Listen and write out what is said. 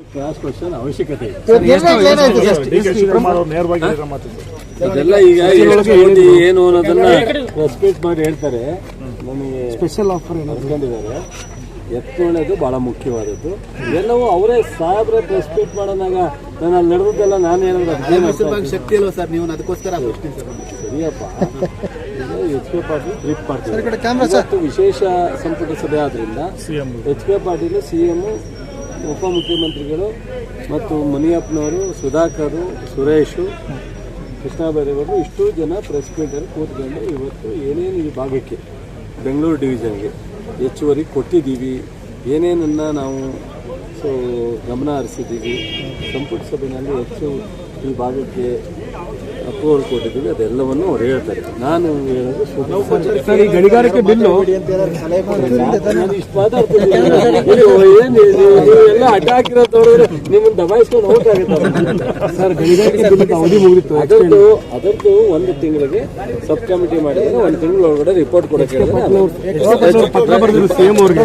Cross question ಅವಶ್ಯಕತೆ ಇದೆ D K Shivakumar ಅವರು ನೇರವಾಗಿ ಹೇಳಿರೋ ಮಾತಿದೆ ಅದೆಲ್ಲ ಈಗ ಏನು ಅನ್ನೋದನ್ನ ರೆಸ್ಪೆಕ್ಟ್ ಮಾಡಿ ಹೇಳ್ತಾರೆ. ನಮಗೆ ಸ್ಪೆಷಲ್ ಆಫರ್ ಅನ್ಕೊಂಡಿದ್ದಾರೆ. ಎತ್ಕೊಳ್ಳೋದು ಬಹಳ ಮುಖ್ಯವಾದದ್ದು. ಎಲ್ಲವೂ ಅವರೇ ಸಾಹೇಬ್ರ ರೆಸ್ಪೆಕ್ಟ್ ಮಾಡೋದಾಗ ನಾನು ಅಲ್ಲಿ ನಡೆದದ್ದೆಲ್ಲ ನಾನು ಅರ್ಥ ಶಕ್ತಿ ಅಲ್ವಾ ಸರ್? ನೀವು ಅದಕ್ಕೋಸ್ಕರ ಸರಿಯಪ್ಪ. ಎಚ್ ಕೆ ಪಾಟೀಲ್ ಟ್ರಿಪ್ ಮಾಡ್ತಾರೆ ವಿಶೇಷ ಸಂಪುಟ ಸಭೆ ಆದ್ರಿಂದ CM H K Patil C M ಉಪಮುಖ್ಯಮಂತ್ರಿಗಳು ಮತ್ತು ಮುನಿಯಪ್ಪನವರು, ಸುಧಾಕರ್, ಸುರೇಶು ಕೃಷ್ಣ ಬೈರೇಗೌಡರು ಇಷ್ಟು ಜನ ಪ್ರೆಸ್ ಮೀಟಲ್ಲಿ ಕೂತ್ಕೊಂಡು ಇವತ್ತು ಏನೇನು ಈ ಭಾಗಕ್ಕೆ, ಬೆಂಗಳೂರು ಡಿವಿಷನ್ಗೆ ಹೆಚ್ಚುವರಿ ಕೊಟ್ಟಿದ್ದೀವಿ, ಏನೇನನ್ನು ನಾವು ಸೊ ಗಮನ ಹರಿಸಿದ್ದೀವಿ, ಸಂಪುಟ ಸಭೆಯಲ್ಲಿ ಹೆಚ್ಚು ಈ ಭಾಗಕ್ಕೆ ಅಪ್ರೂವಲ್ ಕೊಟ್ಟಿದ್ದೀವಿ ಅದೆಲ್ಲವನ್ನು ಅವ್ರು ಹೇಳ್ತಾರೆ. ನಾನು ಹೇಳೋದು ಈ ಗಣಿಗಾರಿಕೆ ಬಿಲ್ಲು ನೀವೆಲ್ಲ ಅಡ್ಡ ಹಾಕಿರೋ ನಿಮ್ಮನ್ನ ದಬಾಯಿಸ್ಕೊಂಡು ಹೋಗ್ತಾ ಆಗುತ್ತೆ ಸರ್ ಗಣಿಗಾರಿಕೆ ಬಿಲ್ ಅವಧಿ ಮುಗಿತು ಅದರದ್ದು ಅದರದ್ದು ಒಂದು ತಿಂಗಳಿಗೆ ಸಬ್ ಕಮಿಟಿ ಮಾಡಿದ್ರೆ ಒಂದು ತಿಂಗಳ ಒಳಗಡೆ ರಿಪೋರ್ಟ್ ಕೊಡಕ್ಕೆ ಪತ್ರ ಬರೆದಿದ್ರು ಸಿಎಂ ಅವ್ರಿಗೆ.